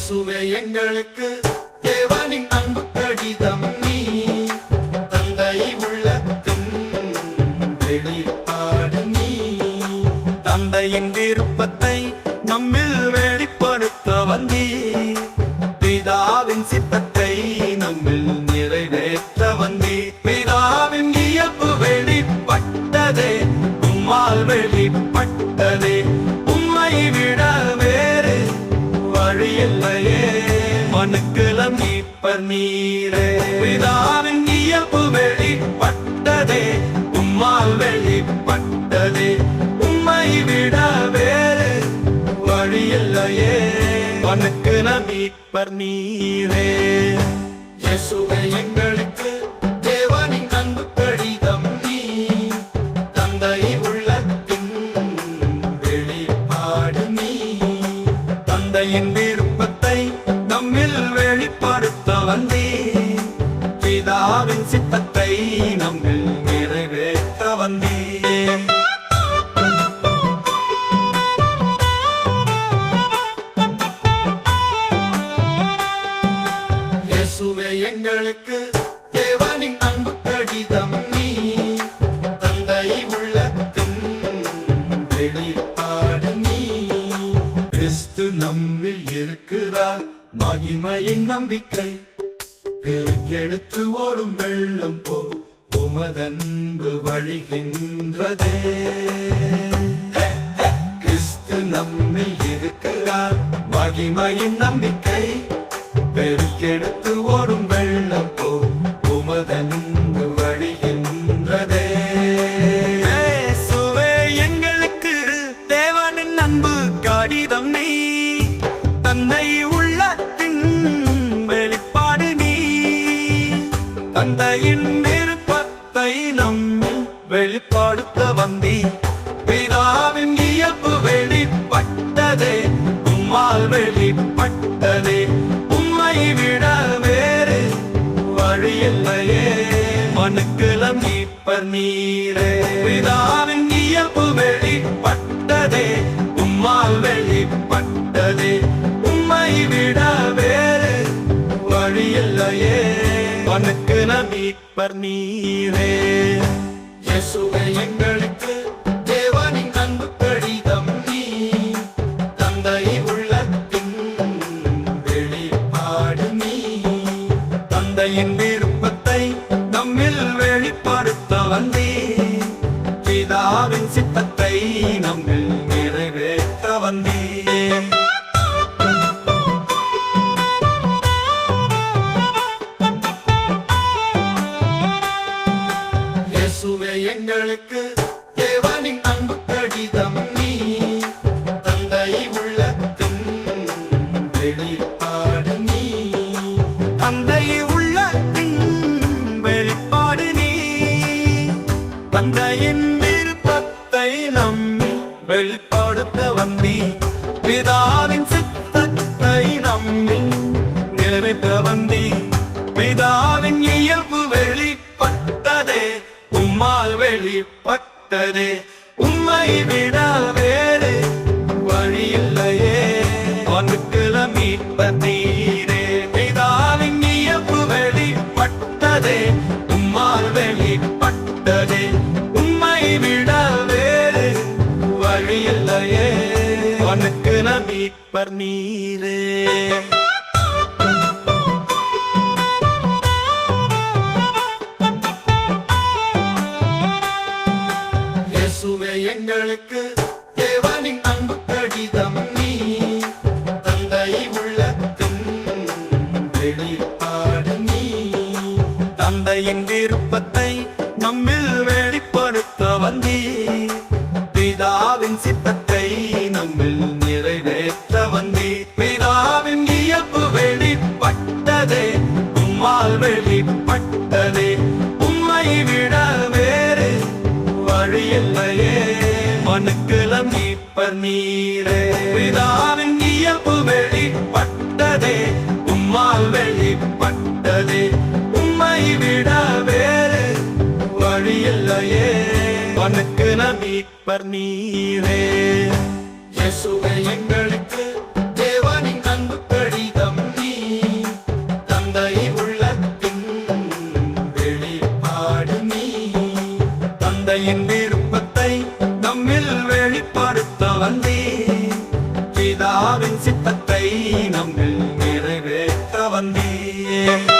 இயேசுவே எங்களுக்கு தேவனின் அன்பு கடிதம் நீ தந்தை உள்ளத்தின் வெளிப்பாடு நீ. தந்தையின் விருப்பத்தை நம்மில் வெளிப்படுத்த வந்தீ பிதாவின் சித்தத்தை நம்மில் நிறைவேற்ற வந்தீ பிதாவின் இயல்பு வெளிப்பட்டதே உம்மால் வெளிப்பட்ட மனுக்குலம் மீட்பர் நீரே. பிதாவின் இயல்பு வெளிப்பட்டதே. உம்மால் வெளிப்பட்டதே. உம்மை விட வேறு வழியில்லையே. மனுக்கு மீட்பர் நீரே. இயேசுவே எங்களுக்கு நம்பிக்கை. எடுத்து ஓடும் வெள்ளம் போ. உமதன்பு வழிகின்றதே. கிறிஸ்து நம்மில் இருக்கிறார். மகிமையின் நம்பிக்கை. பெருக்கெடுத்து தந்தையின் விருப்பத்தை நம்மில் வெளிப்படுத்த வந்தி. பிதாவின் இயல்பு வெளிப்பட்டதே உம்மால் வெளிப்பட்டதே. உம்மை விட வேறு வழியில்லையே மனுக்குலம் மீட்பர் நீரே. பிதாவின் இயல்பு வெளிப்பட்டதே உம்மால் வெளிப்பட்டதே. உம்மை விட வேறு வழியில்லையே மனுக்கு மீட்பர் நீரே இயேசுவே எங்களுக்கு தேவனின் அன்பு கடிதம் நீ. தந்தை உள்ளத்தின் வெளிப்பாடு நீ. தந்தையின் விருப்பத்தை நம்மில் வெளிப்படுத்த வந்தே வெளிப்பாடு நீ. தந்தை உள்ளத்தின் வெளிப்பாடு நீ. தந்தையின் விருப்பத்தை நம்மி வெளிப்படுத்த வந்தி. பிதாவின் சித்தத்தை நம்மி நிறைவேற்ற வந்தி. பிதாவின் இயல்பு வெளிப்பட்டதே உம்மால் வெளிப்பட்டதே. உம்மை விட வேறு மீட்ப நீரே பெய்தாலின் இயப்பு வெளிப்பட்டதே. உம்மால் வெளிப்பட்டதே. உம்மை விட வேறு வழியில்லையே. ந மீட்பர் நீரே. தந்தையின் விருப்பத்தை நம்மில் வெளிப்படுத்த வந்தி பிதாவின் சித்தத்தை நம்மில் நிறைவேற்ற வந்தி பிதாவின் இயல்பு வெளிப்பட்டதே உம்மால் வெளிப்பட்டதே. உம்மை விட வேறு வழியில்லையே. மனுக்குலம் இப்ப நீரே. மீட்பர் நீரே. இயேசுவே எங்களுக்கு தேவனின் அன்பு கடிதம் நீ. தந்தை உள்ளத்தின் வெளிப்பாடு நீ. தந்தையின் விருப்பத்தை நம்மில் வெளிப்படுத்தவன் நீ. பிதாவின் சித்தத்தை நம்மில் நிறைவேற்ற வந்தீர்